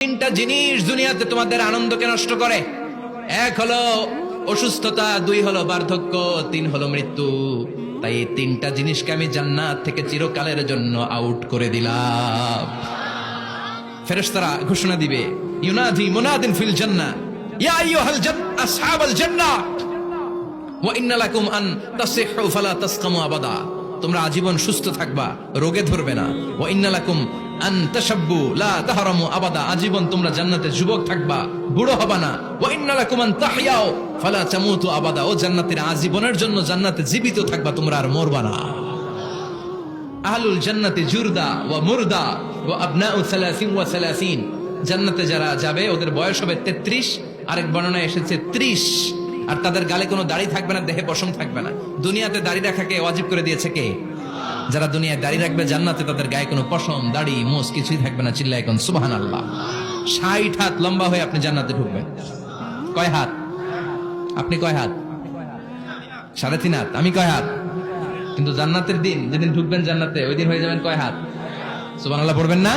তিনটা জিনিস দুনিয়াতে তোমাদের আনন্দকে নষ্ট করে। এক হলো অসুস্থতা, দুই হলো বার্ধক্য, তিন হলো মৃত্যু। তাই এই তিনটা জিনিসকে আমি জান্নাত থেকে চিরকালের জন্য আউট করে দিলাম। ফেরেশতারা ঘোষণা দিবে, ইউনাদি মুনাদিন ফিল জান্নাহ। ইয়া আইয়ুহাল জান, আসহাবাল জান্নাহ। ওয়া ইন্না লাকুম আন তাসিহু ফালা তাসকামু আবাদা। তোমরা আজীবন সুস্থ থাকবা, রোগে ধরবে না। ওয়া ইন্না লাকুম জান্নাতে ও জান্নাতে যারা যাবে, ওদের বয়স হবে 33 আরেক বর্ণনায় এসেছে 30 আর তাদের গালে কোনো দাড়ি থাকবে না, দেহে পশম থাকবে না। দুনিয়াতে দাড়ি রাখাকে ওয়াজিব করে দিয়েছে কে? যারা দুনিয়ায় দাড়ি রাখবে জান্নাতে তাদের গায়ে কোনো পশম, দাড়ি মোস কিছুই থাকবে না চিল্লায় কোন সুবহানাল্লাহ। 60 হাত লম্বা হয়ে আপনি জান্নাতে ঢুকবেন। কয় হাত? আপনি কয় হাত? সাড়ে তিন হাত। আমি কয় হাত? কিন্তু জান্নাতের দিন, যেদিন ঢুকবেন জান্নাতে, ওই দিন হয়ে যাবেন কয় হাত? সুবহানাল্লাহ পড়বেন না?